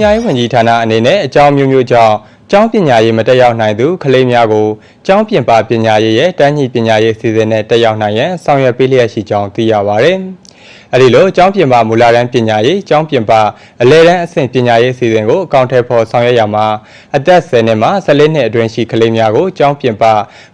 ညာရေးဝန်ကြီးဌာနအနေနဲ့အကြောင်းမျိုးမျိုးကြောင့်ကျောင်းပညာရေးမတက်ရောက်နိုင်သူကလေးများကိုကျောင်းပြင်ပပညာရေးရဲ့တန်းညီပညာရေးအစီအစဉ်နဲ့တက်ရောက်နိုင်ရန်ဆောင်ရွက်ပေးလျက်ရှိကြောင်းသိရပါဗျ။ အဲဒီလိုကျောင်းပြင်ပမူလတန်းပညာရေးကျောင်းပြင်ပအလဲတန်းအဆင့်ပညာရေးအစီအစဉ်ကိုအကောင့်ထဲပေါ်ဆောင်ရွက်ရမှာအသက်10နှစ်မှ14နှစ်အတွင်းရှိကလေးများကိုကျောင်းပြင်ပ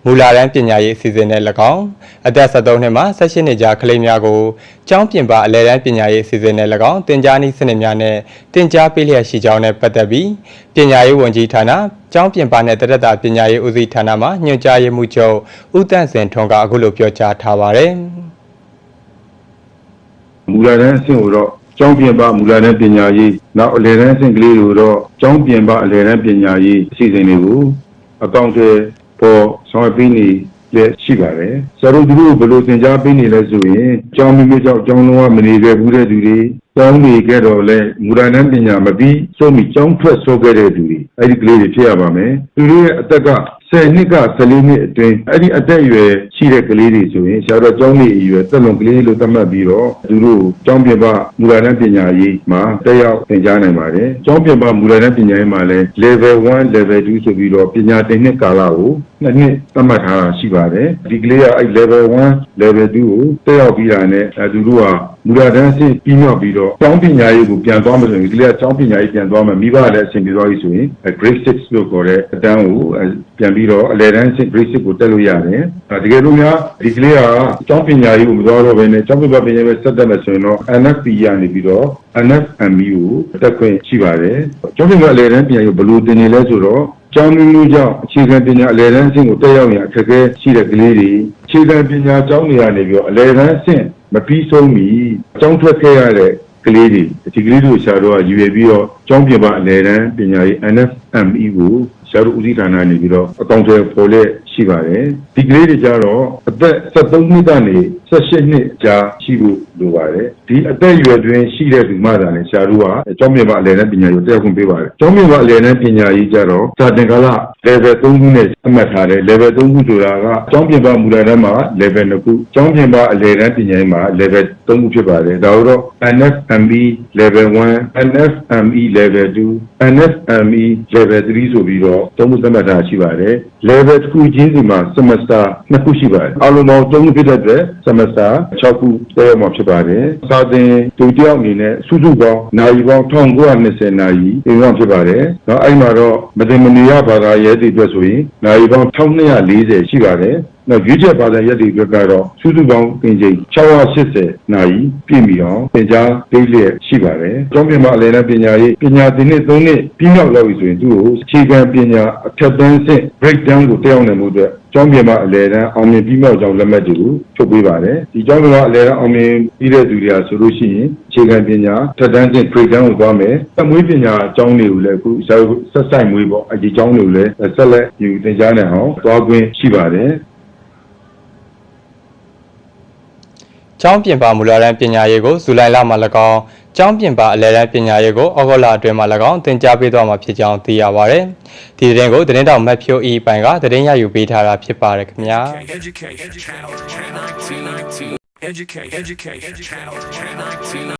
မူလတန်းပညာရေးအစီအစဉ်နဲ့၎င်းအသက်13နှစ်မှ18နှစ်ကြားကလေးများကိုကျောင်းပြင်ပအလဲတန်းပညာရေးအစီအစဉ်နဲ့၎င်းတင် जा နည်းစနစ်များနဲ့တင် जा ပေးလျက်ရှိကြောင်းနဲ့ပတ်သက်ပြီးပညာရေးဝန်ကြီးဌာနကျောင်းပြင်ပနဲ့တရက်တာပညာရေးဦးစီးဌာနမှညွှန်ကြားရေးမှူးချုပ်ဦးတန့်စင်ထွန်းကအခုလိုပြောကြားထားပါတယ်။ မူလတန်းအဆင့်ကိုတော့ကျောင်းပြင်ပမူလတန်းပညာရေးနောက်အလယ်တန်းအဆင့်ကလေးတွေကိုတော့ကျောင်းပြင်ပအလယ်တန်းပညာရေးအစီအစဉ်တွေကိုအကောင့်ထဲပေါ်ဆောင်ရွက်ပေးနေလက်ရှိပါတယ်ဆရာတို့သူတို့ဘယ်လိုသင်ကြားပေးနေလဲဆိုရင်ကျောင်းမိမိကျောင်းကျောင်းလုံးဝမနေခဲ့ဘူးတဲ့သူတွေကျောင်းနေခဲ့တော့လဲမူလတန်းပညာမပြီးဆုံးပြီးကျောင်းထွက်ဆိုခဲ့တဲ့သူတွေအဲ့ဒီကလေးတွေဖြစ်ရပါမယ်သူတို့ရဲ့အသက်က 10နှစ်က14နှစ်အတွင်းအဲ့ဒီအသက်အရွယ်ရှိတဲ့ကလေးတွေဆိုရင်ဆရာတော်ကျောင်းနေအရွယ်သက်လွန်ကလေးလို့သတ်မှတ်ပြီးတော့သူတို့ကျောင်းပြင်ပမူလတန်းပညာရေးမှာတက်ရောက်သင်ကြားနိုင်ပါတယ်။ကျောင်းပြင်ပမူလတန်းပညာရေးမှာလည်း level 1 level 2ဆိုပြီးတော့ပညာသင်နှစ်ကာလကိုနှစ်နှစ်သတ်မှတ်ထားတာရှိပါတယ်။ဒီကလေးကအဲ့ level 1 level 2ကိုတက်ရောက်ပြီးတာနဲ့အဲသူတို့ကမူလတန်းအဆင့်ပြီးမြောက်ပြီးတော့ကျောင်းပညာရေးကိုပြန်သွားမယ်ဆိုရင်ဒီကလေးကကျောင်းပညာရေးပြန်သွားမယ်မိဘကလည်းအဆင်ပြေသွားပြီဆိုရင်အဲ grade 6လို့ခေါ်တဲ့အတန်းကိုအဲပြန်ပြီးတော့အလယ်တန်းအဆင့် grade 6ကိုတက်လို့ရတယ်။အဲတကယ်လို့များဒီကလေးကကျောင်းပညာရေးကိုမသွားတော့ဘဲနဲ့ကျောင်းပညာပညာရေးပဲဆက်တက်မယ်ဆိုရင်တော့ NFP ရနေပြီးတော့ NFMB ကိုတက်ခွင့်ရှိပါတယ်။ကျောင်းပညာအလယ်တန်းပညာရေးကိုဘယ်လိုသင်နေလဲဆိုတော့ကျောင်းမျိုးမျိုးကြောင့်အခြေခံပညာအလယ်တန်းအဆင့်ကိုတက်ရောက်ရင်အခက်အခဲရှိတဲ့ကလေးတွေအခြေခံပညာကျောင်းတွေကနေပြီးတော့အလယ်တန်းအဆင့်မပြီးဆုံးမီကျောင်းထွက်ခဲ့ရတဲ့ ကလေးတွေဒီကလေးတို့ရှာတော့ရွယ်ပြီးတော့ကျောင်းပြင်ပအလယ်တန်းပညာရေး NFME ကိုရှာတို့ဦးစီးဌာနနေပြီးတော့အကောင့်တွေပေါ်လက် ရှိပါတယ်ဒီကလေးတွေကြတော့အသက်73နှစ်ကနေ18နှစ်ကြားရှိဖို့လိုပါတယ်ဒီအသက်အရွယ်တွင်ရှိတဲ့သူမှသာလေရှာတို့ကကျောင်းပြင်ပအလယ်တန်းပညာရေးကိုတက်ရောက်ခွင့်ပေးပါတယ်ကျောင်းပြင်ပအလယ်တန်းပညာရေးကြတော့စာတင်ကာလ level 3ခုနဲ့အမှတ်ထားတယ် level 3ခုဆိုတာကကျောင်းပြင်ပမူလတန်းမှာ level 2ခုကျောင်းပြင်ပအလယ်တန်းပညာရေးမှာ level 3ခုဖြစ်ပါတယ်ဒါတော့ NFME level 1 NFME level 2 NFME level 3ဆိုပြီးတော့သုံးခုသတ်မှတ်ထားရှိပါတယ် level တစ်ခုချင်းစီမှာ semester နှစ်ခုရှိပါတယ်အလုံးပေါင်းသုံးခုဖြစ်တဲ့အတွက် semester 6ခုတက်ရောက်မှာဖြစ်ပါတယ်စာသင်သူတစ်ယောက်အနေနဲ့စုစုပေါင်းနိုင်ပေါင်း1920နာရီသင်ရောက်ဖြစ်ပါတယ်တော့အဲ့မှာတော့မတင်မနေရဘာသာရေးတွေအတွက်ဆိုရင်နိုင်ပေါင်း1240ရှိပါတယ် နော်ရွေးချက်ပါတဲ့ရက်တွေအတွက်ကတော့စုစုပေါင်းသင်ချိန်680နာရီပြည့်မီအောင်သင်ကြားပေးလျက်ရှိပါတယ်။ကျောင်းပြင်မှာအလယ်တန်းပညာရေးပညာသင်နှစ်3နှစ်ပြီးမြောက်လောက်ပြီဆိုရင်သူ့ကိုအခြေခံပညာအထက်တန်းဆင့် break down ကိုတက်ရောက်နိုင်မှုအတွက်ကျောင်းပြင်မှာအလယ်တန်းအောင်မြင်ပြီးမြောက်ကြောင်းလက်မှတ်တွေကိုထုတ်ပေးပါတယ်။ဒီကျောင်းပြင်မှာအလယ်တန်းအောင်မြင်ပြီးတဲ့သူတွေကဆိုလို့ရှိရင်အခြေခံပညာထက်တန်းဆင့် break down ကိုသွားမယ်။သက်မွေးပညာအကြောင်းတွေကိုလည်းအခုဆက်ဆိုင်မွေးပေါ့အဒီကျောင်းတွေကိုလည်းဆက်လက်ယူသင်ကြားနိုင်အောင်သွားခွင့်ရှိပါတယ်။ ကျောင်းပြင်ပမူလတန်းပညာရေးကိုဇူလိုင်လမှာ၎င်းကျောင်းပြင်ပအလယ်တန်းပညာရေးကိုဩဂုတ်လအတွင်းမှာ၎င်းသင်ကြားပေးသွားမှာဖြစ်ကြောင်းသိရပါဗျ။ဒီသတင်းကိုသတင်းတောက်မတ်ဖြိုးအီပိုင်ကသတင်းရယူပေးထားတာဖြစ်ပါတယ်ခင်ဗျာ။